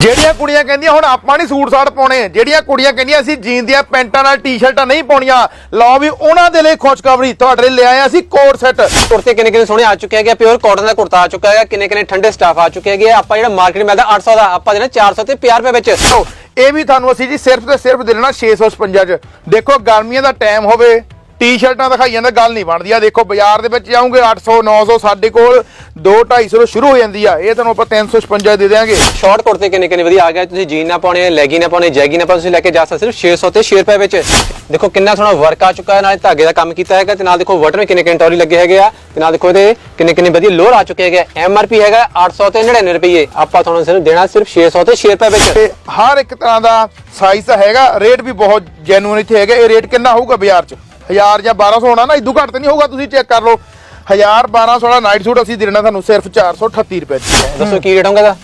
ਜਿਹੜੀਆਂ ਕੁੜੀਆਂ ਕਹਿੰਦੀਆਂ ਹੁਣ ਆਪਾਂ ਨਹੀਂ ਸੂਟ ਸਾਟ ਪਾਉਣੇ ਜਿਹੜੀਆਂ ਕੁੜੀਆਂ ਕਹਿੰਦੀਆਂ ਅਸੀਂ ਜੀਨ ਦੀਆਂ ਪੈਂਟਾਂ ਨਾਲ ਟੀ-ਸ਼ਰਟਾਂ ਨਹੀਂ ਪਾਉਣੀਆਂ ਲਓ ਵੀ ਉਹਨਾਂ ਦੇ ਲਈ ਖੁਸ਼ਖਬਰੀ ਤੁਹਾਡੇ ਲਈ ਲੈ ਆਏ ਅਸੀਂ ਕੋਟ ਸੈੱਟ। ਕੁੜਤੇ ਕਿੰਨੇ ਕਿੰਨੇ ਸੋਹਣੇ ਆ ਚੁੱਕੇ ਹੈਗੇ ਪਿਓਰ ਕਾਟਨ ਦਾ ਕੁੜਤਾ ਆ ਚੁੱਕਾ ਹੈਗਾ ਕਿੰਨੇ ਕਿੰਨੇ ਠੰਡੇ ਸਟਾਫ ਆ ਚੁੱਕੇ ਹੈਗੇ। ਆਪਾਂ ਜਿਹੜਾ ਮਾਰਕੀਟ ਮਿਲਦਾ 800 ਦਾ ਆਪਾਂ ਦੇਣਾ 400 ਤੇ 50 ਰੁਪਏ ਵਿੱਚ। ਇਹ ਵੀ ਤੁਹਾਨੂੰ ਅਸੀਂ ਜੀ ਸਿਰਫ ਤੇ ਸਿਰਫ ਦੇ ਦੇਣਾ 656 ਚ। ਦੇਖੋ ਗਰਮੀਆਂ ਦਾ ਟਾਈਮ ਹੋਵੇ ਟੀ-ਸ਼ਰਟਾਂ ਦਿਖਾਈਆਂ ਤਾਂ ਗੱਲ ਨਹੀਂ ਬਣਦੀ। ਆ ਦੇਖੋ ਬਾਜ਼ਾਰ ਦੇ ਵਿੱਚ ਜਾਓਗੇ 800 900 ਸਾਡੇ ਕੋਲ 2 250 ਤੋਂ ਸ਼ੁਰੂ ਹੋ ਜਾਂਦੀ ਆ। ਇਹ ਤੁਹਾਨੂੰ ਆਪਾਂ 356 ਦੇ ਦੇਵਾਂਗੇ ਸ਼ਾਰਟ ਕੁੜਤੇ ਕਿੰਨੇ ਕਿੰਨੇ ਵਧੀਆ ਆ ਗਏ। ਤੁਸੀਂ ਜੀਨ ਨਾ ਪਾਉਣੇ ਲੈਗੀ ਨਾ ਪਾਉਣੇ ਜੈਗੀ ਨਾ ਪਾਉਣੇ ਤੁਸੀਂ ਲੈ ਕੇ ਜਾ ਸਕਦੇ ਸਿਰਫ 600 ਤੇ 6 ਰੁਪਏ ਵਿੱਚ। ਦੇਖੋ ਕਿੰਨਾ ਸੋਹਣਾ ਵਰਕ ਆ ਚੁੱਕਾ ਹੈ। ਨਾਲੇ ਧਾਗੇ ਦਾ ਕੰਮ ਕੀਤਾ ਹੈਗਾ ਤੇ ਨਾਲ ਦੇਖੋ ਬਟਨ ਕਿੰਨੇ ਕਿੰਨੇ ਟੌਰੀ ਲੱਗੇ ਹੈਗੇ ਆ। ਤੇ ਨਾਲ ਦੇਖੋ ਇਹਦੇ ਕਿੰਨੇ ਕਿੰਨੇ ਵਧੀਆ ਲੋਅਰ ਆ ਚੁੱਕੇ ਹੈਗੇ ਐਮਆਰਪੀ ਹੈਗਾ 800 ਤੇ 99 ਰੁਪਏ ਆਪਾਂ ਤੁਹਾਨੂੰ ਸਿਰਫ ਦੇਣਾ ਸਿਰਫ 600 ਤੇ 6 ਰੁਪਏ ਵਿੱਚ। ਹਰ ਇੱਕ ਤਰ੍ਹਾਂ ਦਾ ਸਾਈਜ਼ ਹੈਗਾ। ਰੇਟ ਵੀ ਬਹੁਤ ਜੈਨੂਇਨ ਇੱਥੇ ਹੈਗਾ। ਇਹ ਰੇਟ ਕਿੰਨਾ ਹੋਊਗਾ ਬਾਜ਼ਾਰ 'ਚ? 1000 ਜਾਂ 1200 ਹੋਣਾ ਨਾ ਇਦੋਂ ਘੱਟ ਤਾਂ ਨਹੀਂ ਹੋਊਗਾ ਤੁਸੀਂ ਚੈੱਕ ਕਰ ਲਓ। 1000 1200 ਵਾਲਾ ਨਾਈਟ ਸੂਟ ਅਸੀਂ ਦੇਣਾ ਤੁਹਾਨੂੰ ਸਿਰਫ 438 ਰੁਪਏ 'ਚ ਦੱਸੋ ਕੀ ਰੇਟ ਹੋਊਗਾ ਦਾ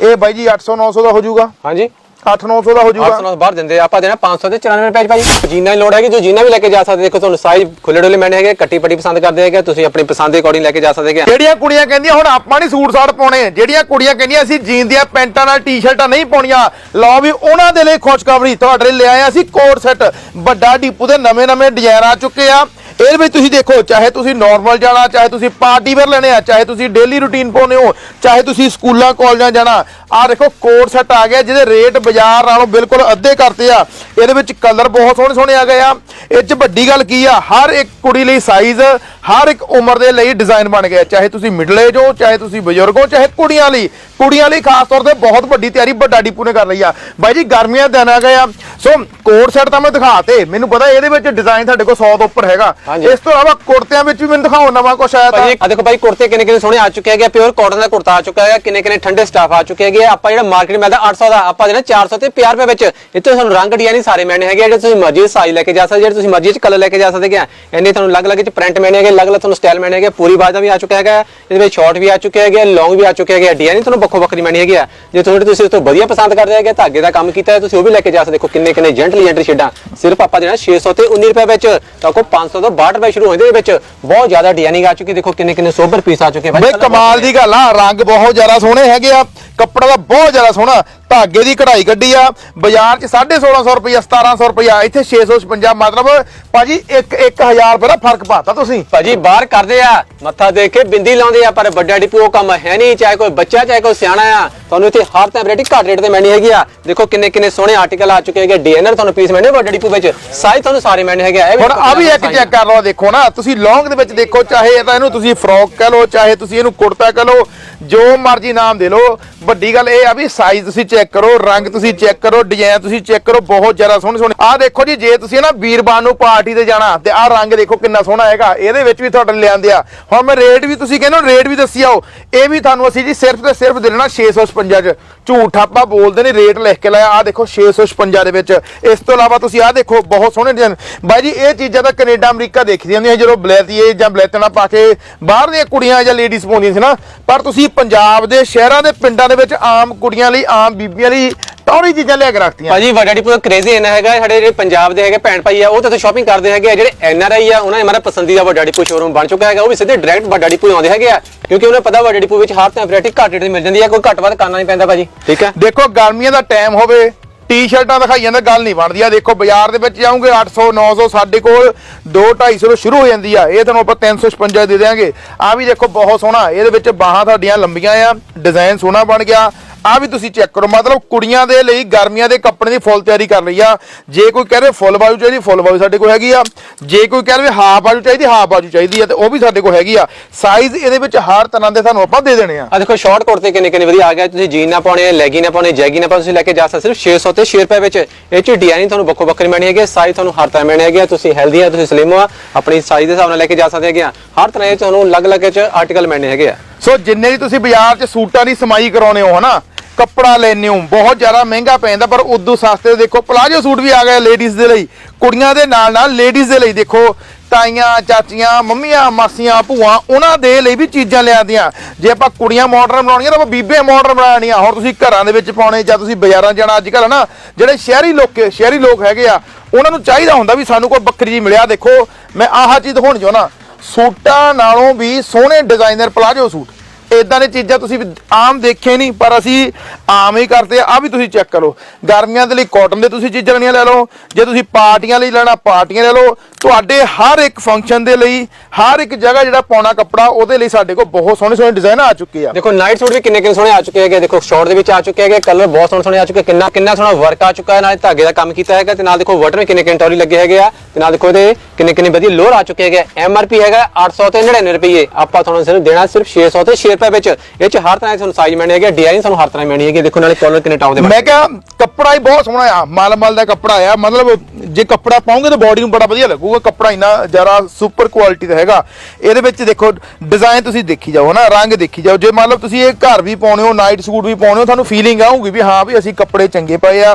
ਇਹ ਬਾਈ ਜੀ 800 900 ਦਾ ਹੋ ਜਾਊਗਾ। ਹਾਂਜੀ। 8 900 ਦਾ ਹੋ 800 ਜਾਊਗਾ ਨਾਲ ਬਾਹਰ ਦਿੰਦੇ ਆਪਾਂ ਦੇਣਾ 500 ਤੇ 94 ਰੁਪਏ ਭਾਜੀ। ਜੀਨਾ ਦੀ ਲੋੜ ਹੈਗੀ ਜੋ ਜੀਨਾ ਵੀ ਲੈ ਕੇ ਜਾ ਸਕਦੇ ਦੇਖੋ ਤੁਹਾਨੂੰ ਸਾਈਜ਼ ਖੁੱਲੇ ਡੁੱਲੇ ਮੈਨੇ ਹੈਗੇ ਕੱਟੀ ਪੱਟੀ ਪਸੰਦ ਕਰਦੇ ਹੈਗੇ ਤੁਸੀਂ ਆਪਣੀ ਪਸੰਦ ਦੇ ਅਕੋਰਡਿੰਗ ਲੈ ਕੇ ਜਾ ਸਕਦੇ ਹੈਗੇ। ਜਿਹੜੀਆਂ ਕੁੜੀਆਂ ਕਹਿੰਦੀਆਂ ਹੁਣ ਆਪਾਂ ਨਹੀਂ ਸੂਟ ਸਾਟ ਪਾਉਣੇ। ਜਿਹੜੀਆਂ ਕੁੜੀਆਂ ਕਹਿੰਦੀਆਂ ਅਸੀਂ ਜੀਨ ਦੀਆਂ ਪੈਂਟਾਂ ਨਾਲ ਟੀ-ਸ਼ਰਟਾਂ ਨਹੀਂ ਪਾਉਣੀਆਂ। ਲਓ ਵੀ ਉਹਨਾਂ ਦੇ ਲਈ ਖੁਸ਼ਖਬਰੀ। ਤੁਹਾਡੇ ਲਈ ਲੈ ਆਏ ਹਾਂ ਅਸੀਂ ਕੋਟ ਸੈੱਟ। ਵੱਡਾ ਡੀਪੂ ਦੇ ਨਵੇਂ-ਨਵੇਂ ਡਿਜ਼ਾਈਨ ਆ ਚੁੱਕੇ ਆ। ਇਹਦੇ ਵਿੱਚ ਤੁਸੀਂ ਦੇਖੋ, ਚਾਹੇ ਤੁਸੀਂ ਨਾਰਮਲ ਜਾਣਾ, ਚਾਹੇ ਤੁਸੀਂ ਪਾਰਟੀ ਵੇਅਰ ਲੈਣੇ ਆ, ਚਾਹੇ ਤੁਸੀਂ ਡੇਲੀ ਰੂਟੀਨ ਪਾਉਣੇ ਹੋ, ਚਾਹੇ ਤੁਸੀਂ ਸਕੂਲਾਂ, ਕਾਲਜਾਂ ਜਾਣਾ ਆ ਦੇਖੋ ਕੋਟ ਸੈੱਟ ਆ ਗਿਆ, ਜਿਹਦੇ ਰੇਟ ਬਾਜ਼ਾਰ ਨਾਲੋਂ ਬਿਲਕੁਲ ਅੱਧੇ ਕਰਤੇ ਆ। ਇਹਦੇ ਵਿੱਚ ਕਲਰ ਬਹੁਤ ਸੋਹਣੇ ਸੋਹਣੇ ਆ ਗਏ ਆ। ਇਹ 'ਚ ਵੱਡੀ ਗੱਲ ਕੀ ਆ? ਹਰ ਇੱਕ ਕੁੜੀ ਲਈ ਸਾਈਜ਼ ਹਰ ਇੱਕ ਉਮਰ ਦੇ ਲਈ ਡਿਜ਼ਾਈਨ ਬਣ ਗਿਆ ਚਾਹੇ ਤੁਸੀਂ ਮਿਡਲ ਏਜ ਹੋ ਚਾਹੇ ਤੁਸੀਂ ਬਜ਼ੁਰਗ ਹੋ ਚਾਹੇ ਕੁੜੀਆਂ ਲਈ। ਕੁੜੀਆਂ ਲਈ ਖਾਸ ਤੌਰ ਤੇ ਬਹੁਤ ਵੱਡੀ ਤਿਆਰੀ ਵੱਡਾ ਡੀਪੂ ਨੇ ਕਰ ਲਈ ਆ। ਬਾਈ ਜੀ ਗਰਮੀਆਂ ਦੇ ਦਿਨ ਆ ਗਏ ਆ। ਸੋ ਕੋਟ ਸੈੱਟ ਤਾਂ ਮੈਂ ਦਿਖਾਤੇ। ਮੈਨੂੰ ਪਤਾ ਇਹਦੇ ਵਿੱਚ ਡਿਜ਼ਾਈਨ ਤੁਹਾਡੇ ਕੋਲ 100 ਤੋਂ ਉੱਪਰ ਹੈਗਾ। ਇਸ ਤੋਂ ਇਲਾਵਾ ਕੁੜਤਿਆਂ ਵਿੱਚ ਵੀ ਮੈਨੂੰ ਦਿਖਾਓ ਨਵਾਂ ਕੁਛ ਆਇਆ ਤਾਂ। ਆ ਦੇਖੋ ਭਾਈ ਕੁੜਤੇ ਕਿੰਨੇ ਕਿੰਨੇ ਸੋਹਣੇ ਆ ਚੁੱਕੇ ਹੈਗੇ ਪਿਓਰ ਕਾਟਨ ਦਾ ਕੁੜਤਾ ਆ ਚੁੱਕਾ ਹੈਗਾ ਕਿੰਨੇ ਕਿੰਨੇ ਠੰਡੇ ਸਟਾਫ ਆ ਚੁੱਕੇ ਹੈਗੇ। ਆਪਾਂ ਜਿਹੜਾ ਮਾਰਕੀਟ ਮਿਲਦਾ 800 ਦਾ ਆਪਾਂ ਦੇਣਾ 400 ਤੇ 50 ਰੁਪਏ ਵਿੱਚ। ਇੱਥੇ ਤੁਹਾਨੂੰ ਰੰਗ ਡਿਜ਼ਾਈਨ ਸਾਰੇ ਮੈਨੇ ਹੈਗੇ ਜਿਹੜੇ ਤੁਸੀਂ ਮਰਜ਼ੀ ਸਾਈਜ਼ ਲੈ ਕੇ ਜਾ ਸਕਦੇ ਜਿਹੜੇ ਤੁਸੀਂ ਮਰਜ਼ੀ ਚ ਕਲਰ ਲੈ ਕੇ ਜਾ ਸਕਦੇ ਹੈਗੇ। ਇੰਨੇ ਤੁਹਾਨੂੰ ਅਲੱਗ-ਅਲੱਗ ਚ ਪ੍ਰਿੰਟ ਮੈਨੇ ਹੈਗੇ ਅਲੱਗ-ਅਲੱਗ ਤੁਹਾਨੂੰ ਸਟਾਈਲ ਮੈਨੇ ਹੈਗੇ ਪੂਰੀ ਬਾਜਾ ਵੀ ਆ ਚੁੱਕਾ ਹੈਗਾ ਇਹਦੇ ਵਿੱਚ ਸ਼ਾਰਟ ਵੀ ਆ ਚੁੱਕੇ ਹੈਗੇ ਲੌਂਗ ਵੀ ਆ ਚੁੱਕੇ ਹੈਗੇ ਡਿਜ਼ਾਈਨ ਤੁਹਾਨੂੰ ਵੱਖੋ ਵੱਖਰੀ ਮੈਨੇ ਹੈਗੇ ਆ ਜੇ ਤੁਹਾਡੇ ਤੁਸੀਂ ਇਸ ਤੋਂ ਵਧੀਆ ਪਸੰਦ ਕਰਦੇ ਹੈਗੇ ਧਾਗੇ ਦਾ ਕੰਮ ਕੀਤਾ ਹੈ ਤੁਸੀਂ ਉਹ ਵੀ ਲੈ ਕੇ ਜਾ ਸਕਦੇ ਦੇਖੋ ਕਿੰਨੇ ਕਿੰਨੇ ਜੈਂਟਲੀ ਐਂਟਰੀ ਸ਼ੇਡਾਂ ਸਿਰਫ ਆਪਾਂ ਦੇਣਾ 600 ਤੇ 19 ਰੁਪਏ ਵਿੱਚ ਤਾਂ ਕੋ 500 ਤੋਂ 62 ਰੁਪਏ ਸ਼ੁਰੂ ਹੁੰਦੇ ਵਿੱਚ ਬਹੁਤ ਜ਼ਿਆਦਾ ਡਿਜ਼ਾਈਨਿੰਗ ਆ ਚੁੱਕੀ ਦੇਖੋ ਕਿੰਨੇ ਕਿੰਨੇ ਸੋਬਰ ਪੀਸ ਆ ਚੁੱਕੇ ਬਈ ਕਮਾਲ ਦੀ ਗੱਲ ਆ ਰੰਗ ਬਹੁਤ ਜ਼ਿਆਦਾ ਸੋਹਣੇ ਹੈਗੇ ਆ ਕੱਪੜਾ ਦਾ ਬਹੁਤ ਜ਼ਿਆਦਾ ਸੋਹਣਾ। ਧਾਗੇ ਦੀ ਕਢਾਈ ਕੱਢੀ ਆ ਬਾਜ਼ਾਰ 'ਚ 1650 ਰੁਪਇਆ 1700 ਰੁਪਇਆ ਇੱਥੇ 656 ਮਤਲਬ ਭਾਜੀ 1 1000 ਰੁਪਏ ਦਾ ਫ਼ਰਕ ਪਾਤਾ ਤੁਸੀਂ। ਭਾਜੀ ਬਾਹਰ ਕਰਦੇ ਆ ਮੱਥਾ ਦੇਖ ਕੇ ਬਿੰਦੀ ਲਾਉਂਦੇ ਆ ਪਰ ਵੱਡਾ ਡਿਪੂ ਉਹ ਕੰਮ ਹੈ ਨਹੀਂ ਚਾਹੇ ਕੋਈ ਬੱਚਾ ਚਾਹੇ ਕੋਈ ਸਿਆਣਾ ਆ। ਤੁਹਾਨੂੰ ਇੱਥੇ ਹਰ ਟਾਈਮ ਵੈਰਾਈਟੀ ਘੱਟ ਰੇਟ ਤੇ ਮੈਣੀ ਹੈਗੀ ਆ। ਦੇਖੋ ਕਿੰਨੇ ਕਿੰਨੇ ਸੋਹਣੇ ਆਰਟੀਕਲ ਆ ਚੁੱਕੇ ਹੈਗੇ ਡੀਐਨਆਰ ਤੁਹਾਨੂੰ ਪੀਸ ਮੈਣੇ ਵੱਡਾ ਡਿਪੂ ਵਿੱਚ। ਸਾਈਜ਼ ਤੁਹਾਨੂੰ ਸਾਰੇ ਮੈਣੇ ਹੈਗੇ ਆ ਹੁਣ ਆ ਵੀ ਇੱਕ ਚੈੱਕ ਕਰ ਲਓ ਦੇਖੋ ਨਾ ਤੁਸੀਂ ਲੌਂਗ ਦੇ ਵਿੱਚ ਦੇਖੋ ਚਾਹੇ ਇਹ ਤਾਂ ਇਹਨੂੰ ਤੁਸੀਂ ਫਰੋਕ ਕਹ ਲਓ ਚਾਹੇ ਤੁਸੀਂ ਇਹਨੂੰ ਕੁੜਤਾ ਕਹ ਲਓ ਜੋ ਮਰਜ਼ੀ ਨਾਮ ਦੇ ਲਓ। ਵੱਡੀ ਗੱਲ ਇਹ ਆ ਵੀ ਸਾਈਜ਼ ਤੁਸੀਂ ਚੈੱਕ ਕਰੋ, ਰੰਗ ਤੁਸੀਂ ਚੈੱਕ ਕਰੋ ਡਿਜ਼ਾਈਨ ਤੁਸੀਂ ਚੈੱਕ ਕਰੋ, ਬਹੁਤ ਜ਼ਿਆਦਾ ਸੋਹਣੇ ਸੋਹਣੇ। ਆਹ ਦੇਖੋ ਜੀ, ਜੇ ਤੁਸੀਂ ਨਾ ਵੀਰਬਾਨ ਨੂੰ ਪਾਰਟੀ ਤੇ ਜਾਣਾ ਤੇ ਆਹ ਰੰਗ ਦੇਖੋ ਕਿੰਨਾ ਸੋਹਣਾ ਹੈਗਾ। ਇਹਦੇ ਵਿੱਚ ਵੀ ਤੁਹਾਡੇ ਲਿਆਂਦੇ ਆ। ਹੁਣ ਮੈਂ ਰੇਟ ਵੀ ਤੁਸੀਂ ਕਹਿੰਦੇ ਹੋ ਰੇਟ ਵੀ ਦੱਸੀ ਆਓ। ਇਹ ਵੀ ਤੁਹਾਨੂੰ ਅਸੀਂ ਜੀ ਸਿਰਫ ਤੇ ਸਿਰਫ ਦੇ ਦੇਣਾ 656 ਚ। ਝੂਠ ਆਪਾਂ ਬੋਲਦੇ ਨੇ ਰੇਟ ਲਿਖ ਕੇ ਲਾਇਆ। ਆਹ ਦੇਖੋ 656 ਦੇ ਵਿੱਚ। ਇਸ ਤੋਂ ਇਲਾਵਾ ਤੁਸੀਂ ਆਹ ਦੇਖੋ, ਬਹੁਤ ਸੋਹਣੇ ਡਿਜ਼ਾਈਨ ਬਾਈ ਜੀ, ਇਹ ਚੀਜ਼ਾਂ ਤਾਂ ਕੈਨੇਡਾ, ਅਮਰੀਕਾ ਦੇਖਦੀਆਂ ਹੁੰਦੀਆਂ ਜਦੋਂ ਬਲੈਤੀਏ ਜਾਂ ਬਲੈਤਣਾ ਪਾ ਕੇ ਬਾਹਰ ਦੀਆਂ ਕੁੜੀਆਂ ਜਾਂ ਲੇਡੀਜ਼ ਪਾਉਂਦੀਆਂ ਸੀ ਨਾ। ਪਰ ਤੁਸੀਂ ਪੰਜਾਬ ਦੇ ਸ਼ਹਿਰਾਂ ਦੇ ਪਿੰਡਾਂ ਦੇ ਵਿੱਚ ਆਮ ਕੁੜੀਆਂ ਲਈ ਆਮ ਬੀਬੀਆਂ ਲਈ ਟੌਰੀ ਚੀਜ਼ਾਂ ਲਿਆ ਕੇ ਰੱਖਤੀਆਂ। ਭਾਜੀ ਵੱਡਾ ਡਿਪੂ ਕ੍ਰੇਜ਼ੀ ਇਹਨਾਂ ਹੈਗਾ ਸਾਡੇ ਜਿਹੜੇ ਪੰਜਾਬ ਦੇ ਹੈਗੇ ਭੈਣ ਭਾਈ ਆ ਉਹ ਤਾਂ ਸ਼ਾਪਿੰਗ ਕਰਦੇ ਹੈਗੇ ਆ ਜਿਹੜੇ ਐਨਆਰਆਈ ਆ ਉਹਨਾਂ ਨੇ ਮੇਰਾ ਪਸੰਦੀਦਾ ਵੱਡਾ ਡਿਪੂ ਸ਼ੋਰੂਮ ਬਣ ਚੁੱਕਾ ਹੈਗਾ ਉਹ ਵੀ ਸਿੱਧੇ ਡਾਇਰੈਕਟ ਵੱਡਾ ਡਿਪੂ ਆਉਂਦੇ ਹੈਗੇ ਆ ਕਿਉਂਕਿ ਉਹਨਾਂ ਨੂੰ ਪਤਾ ਵੱਡਾ ਡਿਪੂ ਵਿੱਚ ਹਰ ਤਰ੍ਹਾਂ ਵੈਰਾਈਟੀ ਘੱਟ ਰੇਟ ਤੇ ਮਿਲ ਜਾਂਦੀ ਹੈ ਕੋਈ ਘੱਟ ਵੱਧ ਕਰਨਾ ਨਹੀਂ ਪੈਂਦਾ ਭਾਜੀ। ਠੀਕ ਹੈ। ਦੇਖੋ ਗਰਮੀਆਂ ਦਾ ਟਾਈਮ ਹੋਵੇ ਟੀ-ਸ਼ਰਟਾਂ ਦਿਖਾਈ ਤਾਂ ਗੱਲ ਨਹੀਂ ਬਣਦੀ। ਆ ਦੇਖੋ, ਬਾਜ਼ਾਰ ਦੇ ਵਿੱਚ ਜਾਓਗੇ 800 900 ਸਾਡੇ ਕੋਲ 2 250 ਤੋਂ ਸ਼ੁਰੂ ਹੋ ਜਾਂਦੀ ਆ। ਇਹ ਤੁਹਾਨੂੰ ਆਪਾਂ 356 ਦੇ ਦੇਵਾਂਗੇ ਆ ਵੀ ਦੇਖੋ, ਬਹੁਤ ਸੋਹਣਾ। ਇਹਦੇ ਵਿੱਚ ਬਾਹਾਂ ਤੁਹਾਡੀਆਂ ਲੰਬੀਆਂ ਆ, ਡਿਜ਼ਾਈਨ ਸੋਹਣਾ ਬਣ ਗਿਆ। ਆ ਵੀ ਤੁਸੀਂ ਚੈੱਕ ਕਰੋ ਮਤਲਬ ਕੁੜੀਆਂ ਦੇ ਲਈ ਗਰਮੀਆਂ ਦੇ ਕੱਪੜੇ ਦੀ ਫੁੱਲ ਤਿਆਰੀ ਕਰ ਲਈ ਆ। ਜੇ ਕੋਈ ਕਹੇ ਫੁੱਲ ਬਾਜੂ ਚਾਹੀਦੀ ਫੁੱਲ ਬਾਜੂ ਸਾਡੇ ਕੋਲ ਹੈਗੀ ਆ। ਜੇ ਕੋਈ ਕਹੇ ਹਾਫ ਬਾਜੂ ਚਾਹੀਦੀ ਹਾਫ ਬਾਜੂ ਚਾਹੀਦੀ ਆ ਤੇ ਉਹ ਵੀ ਸਾਡੇ ਕੋਲ ਹੈਗੀ ਆ। ਸਾਈਜ਼ ਇਹਦੇ ਵਿੱਚ ਹਰ ਤਰ੍ਹਾਂ ਦੇ ਤੁਹਾਨੂੰ ਆਪਾਂ ਦੇ ਦੇਣੇ ਆ। ਆ ਦੇਖੋ ਸ਼ਾਰਟ ਕੋਟ ਤੇ ਕਿੰਨੇ ਕਿੰਨੇ ਵਧੀਆ ਆ ਗਿਆ ਤੁਸੀਂ ਜੀਨ ਨਾ ਪਾਉਣੇ ਲੈਗੀ ਨਾ ਪਾਉਣੇ ਜੈਗੀ ਨਾ ਪਾਉਣੇ ਤੁਸੀਂ ਲੈ ਕੇ ਜਾ ਸਕਦੇ ਸਿਰਫ 600 ਤੇ 6 ਰੁਪਏ ਵਿੱਚ। ਇਹ ਚ ਡਿਜ਼ਾਈਨ ਤੁਹਾਨੂੰ ਵੱਖੋ ਵੱਖਰੇ ਮੈਣੇ ਹੈਗੇ ਸਾਈਜ਼ ਤੁਹਾਨੂੰ ਹਰ ਤਰ੍ਹਾਂ ਮੈਣੇ ਹੈਗੇ ਆ, ਤੁਸੀਂ ਹੈਲਦੀ ਆ ਤੁਸੀਂ ਸਲਿਮ ਆ। ਆਪਣੀ ਸਾਈਜ਼ ਦੇ ਹਿਸਾਬ ਨਾਲ ਲੈ ਕੇ ਜਾ ਸਕਦੇ ਹੈਗੇ ਆ। ਹਰ ਤਰ੍ਹਾਂ ਦੇ ਤੁਹਾਨੂੰ ਅਲੱਗ-ਅਲੱਗ ਚ ਆਰਟੀਕਲ ਮੈਣੇ ਹੈਗੇ ਆ। ਸੋ ਜਿੰਨੇ ਵੀ ਤੁਸੀਂ ਬਾਜ਼ਾਰ 'ਚ ਸੂਟਾਂ ਦੀ ਸਮਾਈ ਕਰਾਉਣੇ ਹੋ ਹਨਾ? ਕੱਪੜਾ ਲੈਣੇ ਹੋ ਬਹੁਤ ਜ਼ਿਆਦਾ ਮਹਿੰਗਾ ਪੈਂਦਾ, ਪਰ ਉਦੋਂ ਸਸਤੇ ਦੇਖੋ, ਪਲਾਜੋ ਸੂਟ ਵੀ ਆ ਗਏ ਲੇਡੀਜ਼ ਦੇ ਲਈ। ਕੁੜੀਆਂ ਦੇ ਨਾਲ ਨਾਲ ਲੇਡੀਜ਼ ਦੇ ਲਈ ਦੇਖੋ, ਤਾਈਆਂ, ਚਾਚੀਆਂ, ਮੰਮੀਆਂ, ਮਾਸੀਆਂ, ਭੂਆ, ਉਹਨਾਂ ਦੇ ਲਈ ਵੀ ਚੀਜ਼ਾਂ ਲਿਆਂਦੀਆਂ। ਜੇ ਆਪਾਂ ਕੁੜੀਆਂ ਮਾਡਰਨ ਬਣਾਉਣੀਆਂ, ਤਾਂ ਆਪਾਂ ਬੀਬੇ ਮਾਡਰਨ ਬਣਾਉਣੀਆਂ ਹੋਰ ਤੁਸੀਂ ਘਰਾਂ ਦੇ ਵਿੱਚ ਪਾਉਣੇ, ਜਾਂ ਤੁਸੀਂ ਬਾਜ਼ਾਰਾਂ ਜਾਣਾ ਅੱਜ ਕੱਲ੍ਹ ਨਾ ਜਿਹੜੇ ਸ਼ਹਿਰੀ ਲੋਕ ਸ਼ਹਿਰੀ ਲੋਕ ਹੈਗੇ ਆ, ਉਹਨਾਂ ਨੂੰ ਚਾਹੀਦਾ ਹੁੰਦਾ ਵੀ ਸਾਨੂੰ ਕੋਈ ਬੱਕਰੀ ਜੀ ਮਿਲਿਆ। ਦੇਖੋ, ਮੈਂ ਆਹ ਚੀਜ਼ ਦਿਖਾਉਣੀ ਚਾਹੁੰਦਾ। ਸੂਟਾਂ ਨਾਲੋਂ ਵੀ ਸੋਹਣੇ ਡਿਜ਼ਾਈਨਰ ਪਲਾਜੋ ਸੂਟ। ਇਦਾਂ ਦੀਆਂ ਚੀਜ਼ਾਂ ਤੁਸੀਂ ਆਮ ਦੇਖੇ ਨਹੀਂ ਪਰ ਅਸੀਂ ਆਮ ਹੀ ਕਰਦੇ ਆ, ਆਹ ਵੀ ਤੁਸੀਂ ਚੈੱਕ ਕਰੋ। ਗਰਮੀਆਂ ਦੇ ਲਈ ਕਾਟਨ ਦੇ ਤੁਸੀਂ ਚੀਜ਼ਾਂ ਲੈਣੀਆਂ ਲੈ ਲਓ, ਜੇ ਤੁਸੀਂ ਪਾਰਟੀਆਂ ਲਈ ਲੈਣਾ, ਪਾਰਟੀਆਂ ਲੈ ਲਓ, ਤੁਹਾਡੇ ਹਰ ਇੱਕ ਫੰਕਸ਼ਨ ਦੇ ਲਈ, ਹਰ ਇੱਕ ਜਗ੍ਹਾ ਜਿਹੜਾ ਪਾਉਣਾ ਕੱਪੜਾ, ਉਹਦੇ ਲਈ ਸਾਡੇ ਕੋਲ ਬਹੁਤ ਸੋਹਣੇ ਸੋਹਣੇ ਡਿਜ਼ਾਈਨ ਆ ਚੁੱਕੇ ਆ। ਦੇਖੋ ਨਾਈਟ ਸੂਟ ਵੀ ਕਿੰਨੇ ਕਿੰਨੇ ਸੋਹਣੇ ਆ ਚੁੱਕੇ ਹੈਗੇ, ਦੇਖੋ ਸ਼ਾਰਟ ਦੇ ਵਿੱਚ ਆ ਚੁੱਕੇ ਹੈਗੇ ਕਲਰ ਬਹੁਤ ਸੋਹਣੇ ਸੋਹਣੇ ਆ ਚੁੱਕੇ, ਕਿੰਨਾ ਕਿੰਨਾ ਸੋਹਣਾ ਵਰਕ ਆ ਚੁੱਕਾ ਹੈ, ਨਾਲੇ ਧਾਗੇ ਦਾ ਕੰਮ ਕੀਤਾ ਹੈਗਾ, ਤੇ ਨਾਲ ਦੇਖੋ ਬਟਨ ਕਿੰਨੇ ਕਿੰਨੇ ਟੌਰੀ ਲੱਗੇ ਹੈਗੇ ਆ, ਤੇ ਨਾਲ ਦੇਖੋ, ਇਹਦੇ ਕਿੰਨੇ ਕਿੰਨੇ ਵਧੀਆ ਲੋਅਰ ਆ ਚੁੱਕੇ ਹੈਗੇ ਐਮਆਰਪੀ ਹੈਗਾ 800 ਤੇ 99 ਰੁਪਏ, ਆਪਾਂ ਤੁਹਾਨੂੰ ਸਿਰਫ ਦੇਣਾ ਸਿਰਫ 600 ਤੇ 6 ਰੁਪਏ ਵਿੱਚ, ਇਹ ਚ ਹਰ ਤਰ੍ਹਾਂ ਦੀ ਤੁਹਾਨੂੰ ਸਾਈਜ਼ ਮਿਲਣੀ ਹੈਗੀ ਡਿਜ਼ਾਈਨ ਤੁਹਾਨੂੰ ਹਰ ਤਰ੍ਹਾਂ ਦੀ ਮਿਲਣੀ ਹੈਗੀ ਦੇਖੋ ਨਾਲੇ ਕਲਰ ਕਿੰਨੇ ਟੌਪ ਦੇ ਮੈਂ ਕਿਹਾ ਕੱਪੜਾ ਹੀ ਬਹੁਤ ਸੋਹਣਾ ਆ ਮਲ ਮਲ ਦਾ ਕੱਪੜਾ ਆ। ਮਤਲਬ ਜੇ ਕੱਪੜਾ ਪਾਉਂਗੇ ਤਾਂ ਬਾਡੀ ਨੂੰ ਬੜਾ ਵਧੀਆ ਲੱਗੂਗਾ। ਕੱਪੜਾ ਇੰਨਾ ਜਰਾ ਸੁਪਰ ਕੁਆਲਿਟੀ ਦਾ ਹੈਗਾ। ਇਹਦੇ ਵਿੱਚ ਦੇਖੋ ਡਿਜ਼ਾਈਨ ਤੁਸੀਂ ਦੇਖੀ ਜਾਓ ਨਾ ਰੰਗ ਦੇਖੀ ਜਾਓ। ਜੇ ਮੰਨ ਲਓ ਤੁਸੀਂ ਇਹ ਘਰ ਵੀ ਪਾਉਣੇ ਹੋ ਨਾਈਟ ਸੂਟ ਵੀ ਪਾਉਣੇ ਹੋ ਤੁਹਾਨੂੰ ਫੀਲਿੰਗ ਆਊਗੀ ਵੀ ਹਾਂ ਵੀ ਅਸੀਂ ਕੱਪੜੇ ਚੰਗੇ ਪਏ ਆ।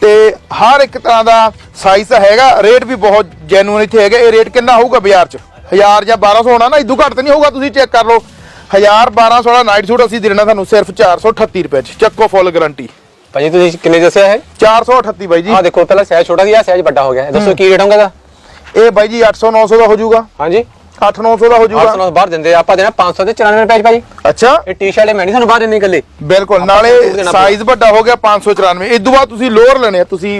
ਤੇ ਹਰ ਇੱਕ ਤਰ੍ਹਾਂ ਦਾ ਸਾਈਜ਼ ਹੈਗਾ। ਰੇਟ ਵੀ ਬਹੁਤ ਜੈਨੂਇਨ ਇੱਥੇ ਹੈਗਾ। ਇਹ ਰੇਟ ਕਿੰਨਾ ਹੋਊਗਾ ਬਾਜ਼ਾਰ 'ਚ? 1000 ਜਾਂ 1200 ਹੋਣਾ ਨਾ? ਇਦੋਂ ਘੱਟ ਤਾਂ ਨਹੀਂ ਹੋਊਗਾ? ਤੁਸੀਂ ਚੈੱਕ ਕਰ ਲਓ। 1000 1200 ਦਾ ਨਾਈਟ ਸੂਟ ਅਸੀਂ ਦੇਣਾ ਤੁਹਾਨੂੰ ਸਿਰਫ 438 ਰੁਪਏ 'ਚ। ਚੱਕੋ ਫੁੱਲ ਗਾਰੰਟੀ ਭਾਜੀ ਤੁਸੀਂ ਕਿੰਨੇ ਦੱਸਿਆ ਹੈ 438 ਬਾਈ ਜੀ। ਆਹ ਦੇਖੋ ਪਹਿਲਾਂ ਸਾਈਜ਼ ਛੋਟਾ ਸੀ ਆ ਸਾਈਜ਼ ਵੱਡਾ ਹੋ ਗਿਆ। ਦੱਸੋ ਕੀ ਰੇਟ ਹੋਊਗਾ ਦਾ ਇਹ ਬਾਈ ਜੀ 800 900 ਦਾ ਹੋ ਜਾਊਗਾ। ਹਾਂਜੀ। 8 900 ਦਾ ਹੋ 800 ਜਾਊਗਾ ਨਾਲ ਬਾਹਰ ਦਿੰਦੇ ਆ, ਆਪਾਂ ਦੇਣਾ 500 ਤੇ 94 ਰੁਪਏ 'ਚ ਭਾਜੀ। ਅੱਛਾ। ਇਹ ਟੀ-ਸ਼ਰਟ ਇਹ ਮੈਂ ਨਹੀਂ ਤੁਹਾਨੂੰ ਬਾਹਰ ਦੇਣੀ ਇਕੱਲੇ। ਬਿਲਕੁਲ ਨਾਲੇ ਦੇਣਾ ਸਾਈਜ਼ ਵੱਡਾ ਹੋ ਗਿਆ 594 ਇਸ ਤੋਂ ਬਾਅਦ ਤੁਸੀਂ ਲੋਅਰ ਲੈਣੇ ਆ ਤੁਸੀਂ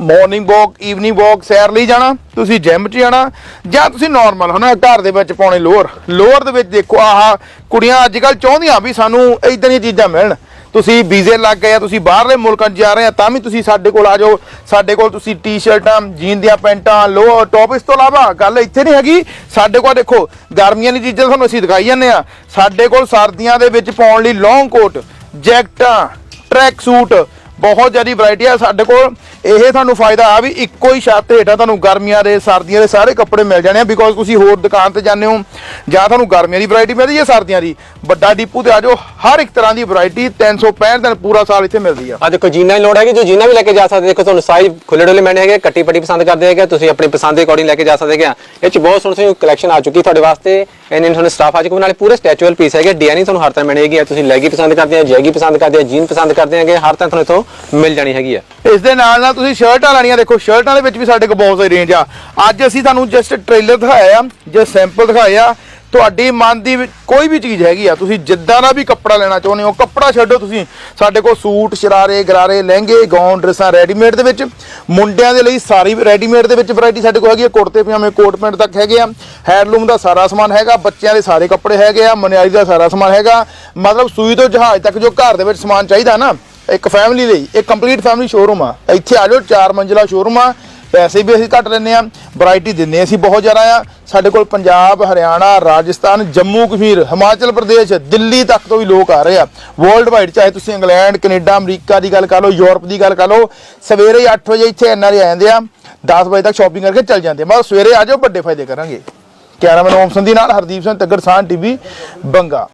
ਮਾਰਨਿੰਗ ਵਾਕ ਈਵਨਿੰਗ ਵਾਕ ਸੈਰ ਲਈ ਜਾਣਾ ਤੁਸੀਂ ਜਿਮ 'ਚ ਜਾਣਾ ਜਾਂ ਤੁਸੀਂ ਨਾਰਮਲ ਹਨਾ ਘਰ ਦੇ ਵਿੱਚ ਪਾਉਣੇ ਲੋਅਰ। ਲੋਅਰ ਦੇ ਵਿੱਚ ਦੇਖੋ ਆਹ ਕੁੜੀਆਂ ਅੱਜ ਕੱਲ ਚਾਹੁੰਦੀਆਂ ਵੀ ਸਾਨੂੰ ਇਦਾਂ ਦੀਆਂ ਚੀਜ਼ਾਂ ਮਿਲਣ। ਤੁਸੀਂ ਵੀਜ਼ੇ ਲੱਗ ਗਏ ਆ, ਤੁਸੀਂ ਬਾਹਰਲੇ ਮੁਲਕਾਂ 'ਚ ਜਾ ਰਹੇ ਆ, ਤਾਂ ਵੀ ਤੁਸੀਂ ਸਾਡੇ ਕੋਲ ਆ ਜਾਓ। ਸਾਡੇ ਕੋਲ ਤੁਸੀਂ ਟੀ-ਸ਼ਰਟਾਂ ਜੀਨ ਦੀਆਂ ਪੈਂਟਾਂ ਲੋਅਰ ਟੌਪ ਇਸ ਤੋਂ ਇਲਾਵਾ ਗੱਲ ਇੱਥੇ ਨਹੀਂ ਹੈਗੀ। ਸਾਡੇ ਕੋਲ ਦੇਖੋ, ਗਰਮੀਆਂ ਦੀ ਚੀਜ਼ਾਂ ਤੁਹਾਨੂੰ ਅਸੀਂ ਦਿਖਾਈ ਜਾਂਦੇ ਆ। ਸਾਡੇ ਕੋਲ ਸਰਦੀਆਂ ਦੇ ਵਿੱਚ ਪਾਉਣ ਲਈ ਲੌਂਗ ਕੋਟ ਜੈਕਟਾਂ ਟਰੈਕ ਸੂਟ ਬਹੁਤ ਜ਼ਿਆਦਾ ਵੈਰਾਈਟੀ ਆ ਸਾਡੇ ਕੋਲ। ਇਹ ਤੁਹਾਨੂੰ ਫਾਇਦਾ ਆ ਵੀ ਇੱਕੋ ਹੀ ਛੱਤ ਹੇਠਾਂ ਤੁਹਾਨੂੰ ਗਰਮੀਆਂ ਦੇ ਸਰਦੀਆਂ ਦੇ ਸਾਰੇ ਕੱਪੜੇ ਮਿਲ ਜਾਣੇ ਆ ਬਿਕੋਜ਼ ਤੁਸੀਂ ਹੋਰ ਦੁਕਾਨ ਤੇ ਜਾਂਦੇ ਹੋ ਜਾਂ ਤੁਹਾਨੂੰ ਗਰਮੀਆਂ ਦੀ ਵੈਰਾਈਟੀ ਮਿਲਦੀ ਹੈ ਸਰਦੀਆਂ ਦੀ। ਵੱਡਾ ਡੀਪੂ ਤੇ ਆ ਜਾਓ ਹਰ ਇੱਕ ਤਰ੍ਹਾਂ ਦੀ ਵੈਰਾਈਟੀ 365 ਦਿਨ ਪੂਰਾ ਸਾਲ ਇੱਥੇ ਮਿਲਦੀ ਆ। ਆ ਦੇਖੋ ਜੀਨਾਂ ਦੀ ਲੋੜ ਹੈਗੀ ਜੋ ਜੀਨਾਂ ਵੀ ਲੈ ਕੇ ਜਾ ਸਕਦੇ ਦੇਖੋ ਤੁਹਾਨੂੰ ਸਾਈਜ਼ ਖੁੱਲੇ ਡੁੱਲੇ ਮੈਨੇ ਹੈਗੇ ਕੱਟੀ ਪੱਟੀ ਪਸੰਦ ਕਰਦੇ ਹੈਗੇ ਤੁਸੀਂ ਆਪਣੀ ਪਸੰਦ ਦੇ ਅਕੋਰਡਿੰਗ ਲੈ ਕੇ ਜਾ ਸਕਦੇ ਹੈਗੇ। ਇਹ ਚ ਬਹੁਤ ਸੋਹਣੀ ਸੋਹਣੀ ਕਲੈਕਸ਼ਨ ਆ ਚੁੱਕੀ ਤੁਹਾਡੇ ਵਾਸਤੇ। ਇੰਨੇ ਤੁਹਾਨੂੰ ਸਟਾਫ ਆ ਚੁੱਕੇ ਨਾਲੇ ਪੂਰੇ ਸਟੈਚੂਅਲ ਪੀਸ ਹੈਗੇ ਡਿਜ਼ਾਈਨ ਤੁਹਾਨੂੰ ਹਰ ਤਰ੍ਹਾਂ ਮਿਲੇਗੀ ਤੁਸੀਂ ਲੈਗੀ ਪਸੰਦ ਕਰਦੇ ਆ ਜੈਗੀ ਪਸੰਦ ਕਰਦੇ ਆ ਜੀਨ ਪਸੰਦ ਕਰਦੇ ਹੈਗੇ ਹਰ ਤਰ੍ਹਾਂ ਤੁਹਾਨੂੰ ਇੱਥੋਂ ਮਿਲ ਜਾਣੀ ਹੈਗੀ ਆ। ਇਸ ਦੇ ਨਾਲ ਨਾਲ ਤੁਸੀਂ ਸ਼ਰਟਾਂ ਲੈਣੀਆਂ ਦੇਖੋ, ਸ਼ਰਟਾਂ ਦੇ ਵਿੱਚ ਵੀ ਸਾਡੇ ਕੋਲ ਬਹੁਤ ਸਾਰੀ ਰੇਂਜ ਆ। ਅੱਜ ਅਸੀਂ ਤੁਹਾਨੂੰ ਜਸਟ ਟ੍ਰੇਲਰ ਦਿਖਾਇਆ ਆ ਜੇ ਸੈਂਪਲ ਦਿਖਾਇਆ ਤੁਹਾਡੀ ਮਨ ਦੀ ਕੋਈ ਵੀ ਚੀਜ਼ ਹੈਗੀ ਆ, ਤੁਸੀਂ ਜਿੱਦਾਂ ਦਾ ਵੀ ਕੱਪੜਾ ਲੈਣਾ ਚਾਹੁੰਦੇ ਹੋ, ਕੱਪੜਾ ਛੱਡੋ ਤੁਸੀਂ। ਸਾਡੇ ਕੋਲ ਸੂਟ, ਸ਼ਰਾਰੇ, ਗਰਾਰੇ, ਲਹਿੰਗੇ, ਗਾਊਨ ਡਰੈਸਾਂ ਰੈਡੀਮੇਡ ਦੇ ਵਿੱਚ। ਮੁੰਡਿਆਂ ਦੇ ਲਈ ਸਾਰੀ ਰੈਡੀਮੇਡ ਦੇ ਵਿੱਚ ਵੈਰਾਈਟੀ ਸਾਡੇ ਕੋਲ ਹੈਗੀ ਆ। ਕੁੜਤੇ, ਪਜਾਮੇ, ਕੋਟ ਪੈਂਟ ਤੱਕ ਹੈਗੇ ਆ। ਹੈਂਡਲੂਮ ਦਾ ਸਾਰਾ ਸਮਾਨ ਹੈਗਾ, ਬੱਚਿਆਂ ਦੇ ਸਾਰੇ ਕੱਪੜੇ ਹੈਗੇ ਆ, ਮਨਿਆਰੀ ਦਾ ਸਾਰਾ ਸਮਾਨ ਹੈਗਾ। ਮਤਲਬ ਸੂਈ ਤੋਂ ਜਹਾਜ਼ ਤੱਕ ਜੋ ਘਰ ਦੇ ਵਿੱਚ ਸਮਾਨ ਚਾਹੀਦਾ ਨਾ ਇੱਕ ਫੈਮਿਲੀ ਲਈ, ਇੱਕ ਕੰਪਲੀਟ ਫੈਮਿਲੀ ਸ਼ੋਰੂਮ ਆ। ਇੱਥੇ ਆ ਜਾਓ, ਚਾਰ ਮੰਜ਼ਿਲਾ ਸ਼ੋਰੂਮ ਆ। ਪੈਸੇ ਵੀ ਅਸੀਂ ਘੱਟ ਲੈਂਦੇ ਆ ਵੈਰਾਈਟੀ ਦਿੰਦੇ ਅਸੀਂ ਬਹੁਤ ਜ਼ਿਆਦਾ ਆ। ਸਾਡੇ ਕੋਲ ਪੰਜਾਬ, ਹਰਿਆਣਾ, ਰਾਜਸਥਾਨ, ਜੰਮੂ, ਕਸ਼ਮੀਰ, ਹਿਮਾਚਲ ਪ੍ਰਦੇਸ਼, ਦਿੱਲੀ ਤੱਕ ਤੋਂ ਵੀ ਲੋਕ ਆ ਰਹੇ ਆ। ਵਰਲਡ ਵਾਈਡ ਚਾਹੇ ਤੁਸੀਂ ਇੰਗਲੈਂਡ, ਕੈਨੇਡਾ, ਅਮਰੀਕਾ ਦੀ ਗੱਲ ਕਰ ਲਓ, ਯੂਰਪ ਦੀ ਗੱਲ ਕਰ ਲਓ, ਸਵੇਰੇ 8 ਵਜੇ ਇੱਥੇ ਐਨਆਰਏ ਆ ਜਾਂਦੇ ਆ 10 ਵਜੇ ਤੱਕ ਸ਼ਾਪਿੰਗ ਕਰਕੇ ਚੱਲ ਜਾਂਦੇ ਆ। ਮਤਲਬ ਸਵੇਰੇ ਆ ਜਾਓ, ਵੱਡੇ ਫਾਇਦੇ ਕਰਾਂਗੇ। ਕੈਮਰਾਮੈਨ ਓਮ ਸੰਧੀ ਨਾਲ ਹਰਦੀਪ ਸਿੰਘ ਤੱਗੜ ਸਾਨ ਟੀਵੀ, ਬੰਗਾ।